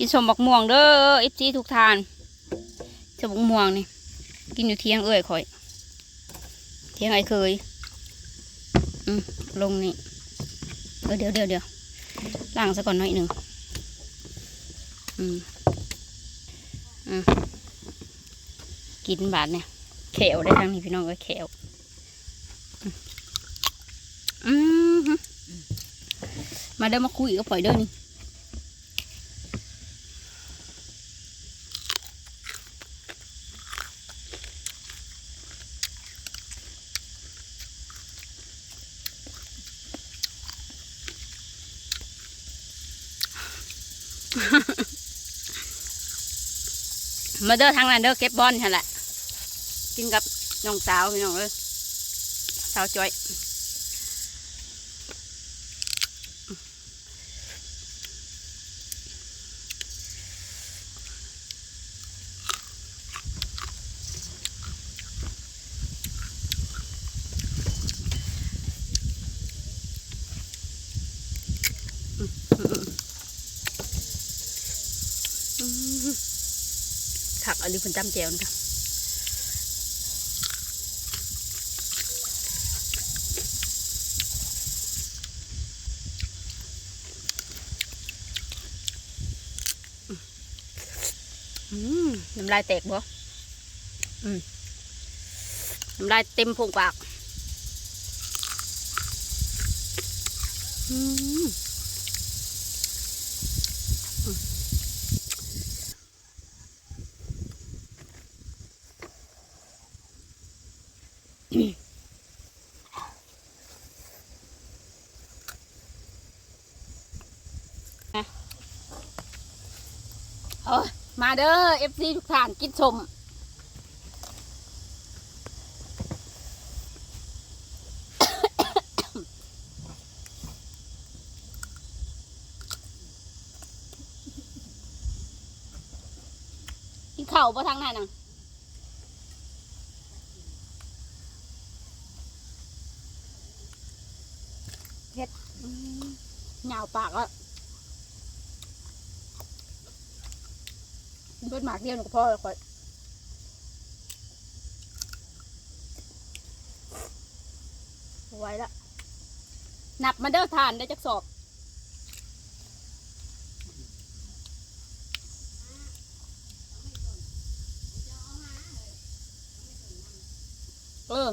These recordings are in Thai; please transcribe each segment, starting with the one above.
กินสมบักม่วงเด้อเอฟซีทุกทานสมบักม่วงนี่กินอยู่เที่ยงเอ้ยข่อย เที่ยงไอ้เคยอืมลงนี่เออเดี๋ยวเดี๋ยวเดี๋ยวล้างซะก่อนหน่อยหนึ่งอืมอืมกินบาดเนี่ยแขวได้ทางนี้พี่น้องก็แขวอืมมฮึมาเด้อมาคุยกับข่อยเด้อนี่ มาเด้อทางนั้นเด้อเก็บบอลนั่นแหละกินกับน้องสาวพี่น้องเอ้ยสาวจ้อย ขักอะไรเพิ่นจำแจวนะคะอืมน้ำลายแตกบ่อืมน้ำลายเต็มโพงปาก อืม มาเด้อเอฟซีทุกท่านกินชมกินเข่าวปทางไหนน่ะเผ็ดอืมเหงาปากอะ เพิ่นหมากเดียวหนูก็พอแล้วค่อยไว้ละนับมาเด้อทานได้จักสอบเออ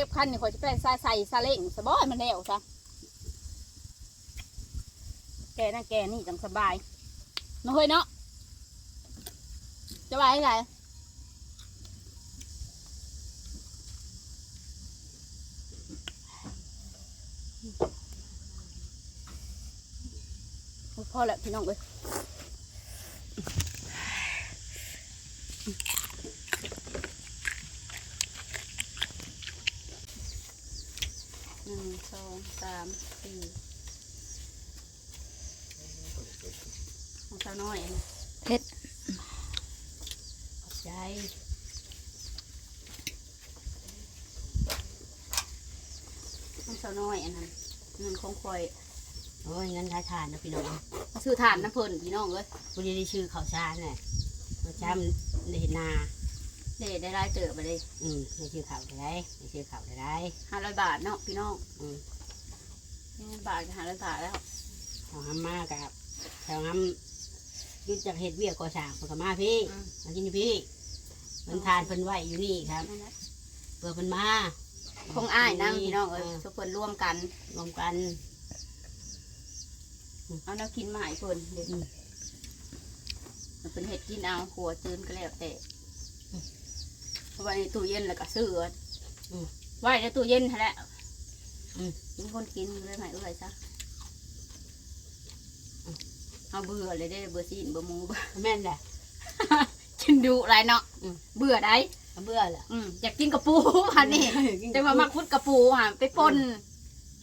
รถเวฟคันนี่ข่อยจะไปใส่ใส่ซาเล้งสบายมันแล้วซะแกนั่นแกนี่จังสบายนาะเฮ้ยเนาะจะไปที่ไหนโอ้ยพอแล้วพี่น้องเอ้ยหนึ่ง สองสามสี่ของสาวน้อยอันนี้เผ็ดขอบใจของสาวน้อยอันนั้นเงินของคอยโอ้ยงั้นทายทานนะพี่น้องซื้อถ่านน้ำเพิ่นพี่น้องเอ้ยคุณได้ชื่อข้าวชาแน่ข้าวชามันได้เห็นนาเด็ได้รายเติบไปเลย อืมได้ชื่อข้าวได้ได้ได้ชื่อข้าวได้ได้ห้าร้อยบาทเนาะพี่น้อง อืมห้าร้อย บาทก็ห้าร้อยบาทแล้วเอาห้ำมากกับแถวห้ำยุดจากเห็ดเบี้ยก่อสร้างเพิ่นก็มาพี่อืมมากินนี่พี่มันทานเพิ่นไหวอยู่นี่ครับนั่นแหละเพื่อเพิ่นมาคงอ้ายนั่งพี่น้องเอ้ยทุกคนร่วมกัน รวมกัน เอาแนวกินมาให้เพิ่นเด็กอืม มันเป็นเห็ดกินเอาขัวจืนก็แล้วแต่เพราะว่าในตู้เย็นแล้วก็ซื้ออไว้ในตู้เย็นนั่นแหละ อืมกินคนกินเลยไหมเอ้ยซะเอาเบื่อเลยได้เบื่อซีนเบื่อหมูเบื่อแม่นแหละกินดูไรเนาะอืมเบื่อได้เอาเบื่อแหละอืมอยากกินกระปูพันนี่กินแต่ว่ามักพุดกระปูอะไปปน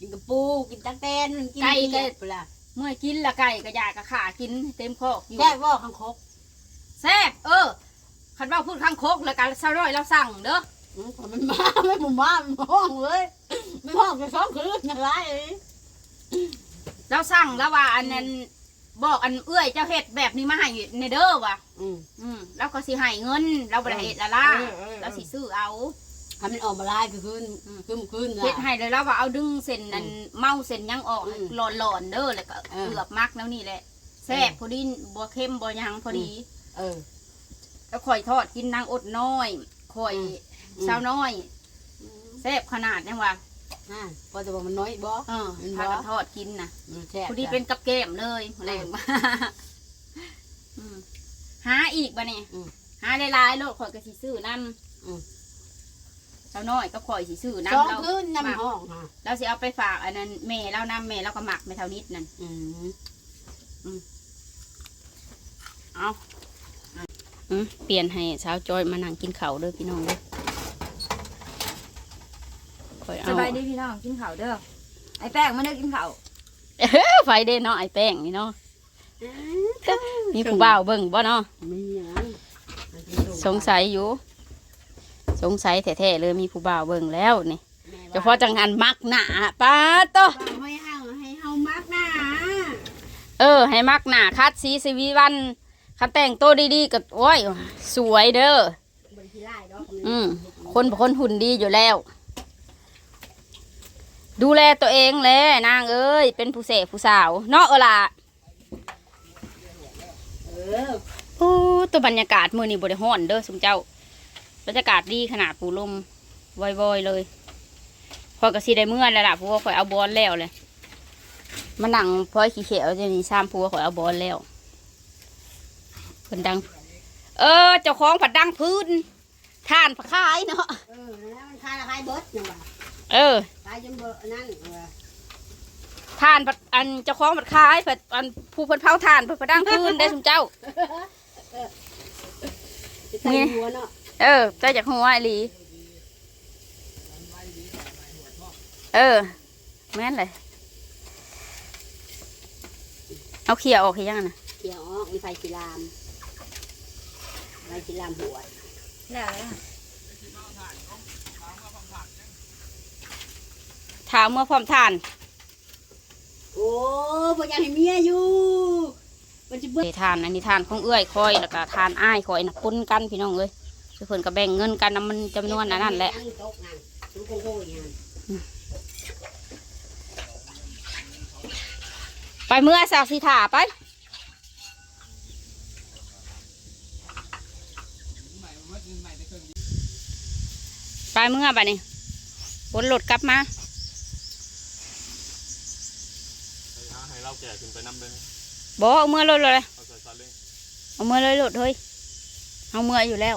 กินกับปูกินตักแตนกินไก่ก็เก็บละเมื่อกินละไก่ก็อยากกะขากินเต็มคอกอยู่แซ่บว่าข้างคกแซ่บเออคันว่าพูดข้างโคกแล้วกันเซาร้อยเราสั่งเด้ออืมมันมาไม่หมู่มามันห้องเลย ไม่ห้องไปซ้อมคืนอย่างไรเอ้ยเราสั่งแล้วว่าอันนั้นบอกอันเอื้อยเจ้าเฮ็ดแบบนี้มาให้ในเด้อว่ะอืม อืมแล้วก็สิให้เงิน เราบ่ได้เฮ็ดละล่ะเออเออเออ เราสิซื้อเอาทำมันออกมาลายคือคืนอืมคืนคืนเฮ็ดละให้เลยแล้วว่าเอาดึงเส้นนั้นเมาเส้นหยังออกอืมหลอนๆเด้อแล้วก็เออเอือบมักแล้วนี่แหละแซ่บพอดีบ่เค็มบ่หยังพอดี เออ แล้วข่อยทอดกินนางอดน้อยข่อยอืม สาวน้อยแซ่บขนาดนี้ว่า อ่าพอจะบอกมันน้อยบ่เออมันพาบ่กันทอดกินน่ะมันแซ่บพอดีเป็นกับแก้มเลยแรงมากอืมหาอีกบ่เนี่ยอืมหาหลายๆโลดข่อยก็สิซื้อน้อืมำสาวน้อยก็ข่อยสิซื้อสองน้ำเราคืนน้ำห้องค่ะเราสิเอาไปฝากอันนั้นแม่เราน้ำแม่เราก็หมักไม่เท่านิดนั่นอืมเอาอืมเปลี่ยนให้สาวจอยมานั่งกินข้าวเด้อพี่น้องเด้อข่ อยสเอาบายดีพี่น้องกินข้าวเด้อไอ้แป้งมาเด้อกินข้าวเอ้อไฟเด้เนาะไอ้แป้งนี่เนาะมีผู้บ่าวเบิ่งบ่เนาะมีหยังมันเป็นตัวสงสัยอยู่ สงสัยแท้ๆเลยมีผู้บ่าวเบิ่งแล้วนี่แม่เฉพาะจังหันมักหนาป้าโตว่าให้เอาให้เฮามากหนาเออ ให้มักหนาคัดสีสวีวันคันแต่งตัวดีๆก็โอ้ยสวยเด้อบริที่ไล่ดอกอืมคนเป็นคนหุ่นดีอยู่แล้ว ดูแลตัวเองแหล้นางเอ้ยเป็นผู้เสพผู้สาวเนาะเออล่ะเออโอ้ตัวบรรยากาศมือนี่บริห้อนเด้อสมเจ้า บรรยากาศดีขนาดปูลมวอยๆเลยพอกระสีได้เมื่อแล้วล่ะเพราะว่าข่อยเอาบอลแล้วเลยมานั่งพลอยขี้เขียวจะนี่ซ้ำพัวข่อยเอาบอลแล้วเพิ่นดัง เออ เจ้าของผัดดังพื้นท่านผักขายเนาะเออแล้วมันคายละคายเบิดจังหวะเออคาย จนเบิดนั่นเออท่านผัดอันเจ้าของผัดขายผัดอันผู้เพิ่นเผาท่านเพิ่นผัดดังพื้นได้สมเจ้า จะใส่หัวเนาะเออเจ้าจากหัวไอหลี เออ แม่นเลยเอาเขี่ยออกให้ยังนะเกี่ยวออกมีไฟกีรามไฟกีรามหัว แล้วเลยค่ะ ถามเมื่อพร้อมทาน โอ้บ่อยากให้เมียอยู่มันจะเบิดทานอันนี้ทานของเอื้อยคอยแล้วก็ทานอ้ายคอยนะปนกันพี่น้องเอ้ยคือเพิ่นก็แบ่งเงินกันนะมันจำนวนอันนั้นแหละตกนั่นมันโค้งๆอย่างนั้นไปเมื่อสาวสีถาไปไปเมื่อบัดนี้บนรถกลับมา ให้เรา แก่ขึ้นไปน้ำเลยนะบอกเอาเมื่อรถเลยเอาใส่ซาเล้งเอาเมื่อเลยรถเฮ้ยเอาเมื่ออยู่แล้ว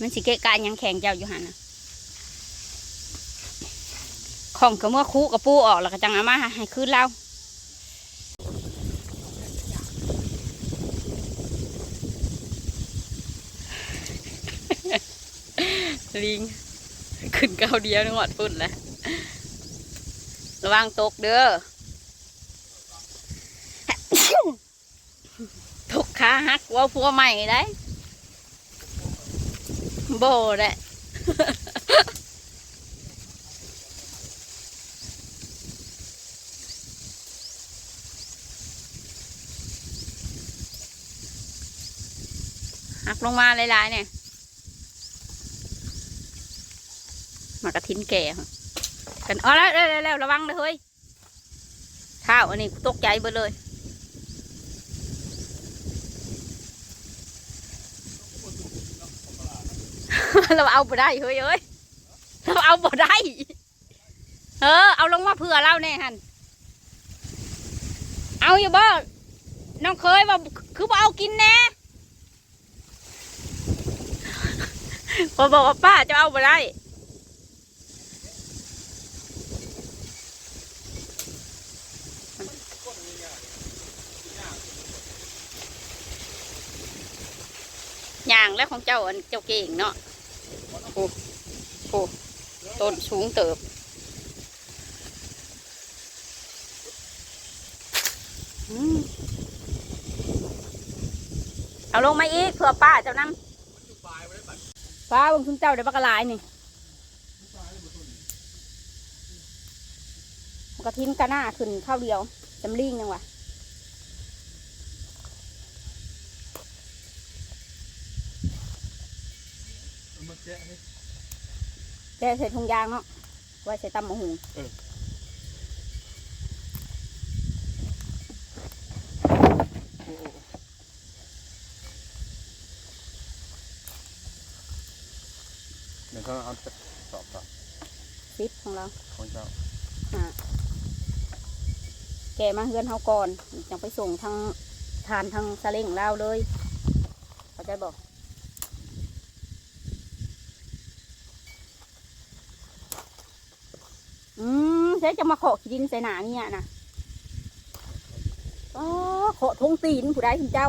มันสิเกะกะหยังแข็งเจ้าอยู่หันนะของก็เมื่อคู่กับปูออกแล้วก็จังเอามาให้คืนเราลิงขึ้นเก้าเดียวนึกว่าพุ่นแหล้วระวังตกเด้อ ตก ขาหักว่าพัวใหม่ได้โบได้หักลงมาหลายๆเนี่ยมากระทินแก่กันอ๋อแล้วแล้วระวังเลยเฮ้ยเท้าอันนี้ตกใจเบิดเลย เราเอาบ่ได้เฮ้ยเอ้ยเราเอาบ่ได้ เออ เอาลงมาเผื่อเราแน่ฮันเอาอยู่บ่น้องเคยว่าคือบ่เอากินแน่พอบอกว่าป้าจะเอาบ่ได้ย่างแล้วของเจ้าอันเจ้าเก่งเนาะ ผูผูต้นสูงเติบ เอาลงมาอีกเผื่อป้าเจ้านั่งป้าบงคุนเจ้าเดี๋ยวปลากระลายนี่กระทิ้งกระหน้าขึ้นข้าวเดียวจำลิงยังวะ แกใส่ถุงยางเนาะไว้ใส่ตำมะฮุงเดี๋ยวเขาเอาสอบต่อซิปของเราของเจ้าแกมาเฮือนเฮาก่อนจังไปส่งทางทานทางซาเล้งลาวเลย เข้าใจบอกอืม ใช้จะมาขอขี้ดินใส่หนาเนี่ยนะอ๋อขอทงตีนผู้ใดคุณเจ้า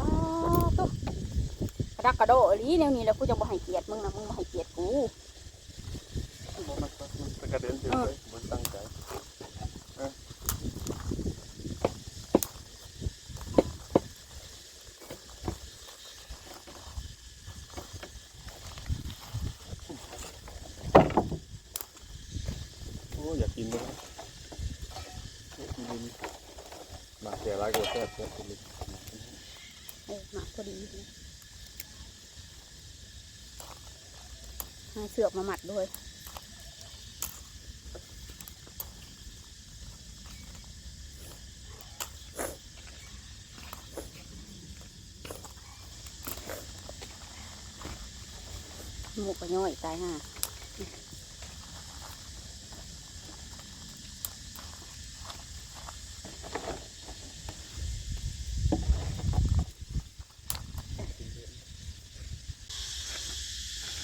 อ๋อตุ๊กรักกระโดดลีแนวนี้แล้วกูจะบ่ให้เกียรติมึงนะมึงบ่ให้เกียรติกู มันกระเด็นเลยมันตั้งใจ โอ้อยากกินเลยอยากกินมาแก่ร้ายกว่าแซ่บแซ่บกินเลยเออหมาพอดีหาเสือกมาหมัดด้วยหมูกระย่อยตายห่า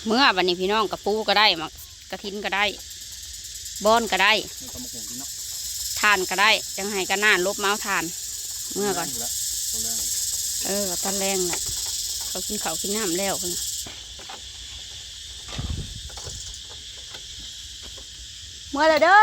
เมื่อวันนี้พี่น้องกระปูก็ได้มากระทินก็ได้บอนก็ได้มันก็มาคงกินเนาะทานก็ได้จังไห้ก็น่านลบเมาส์ทาน เมื่อก่อนแล้วตอนแรกเออตอนแรงแหละเขากินข้าวกินน้ำแล้วพุ่นน่ะเมื่อเลยเด้อ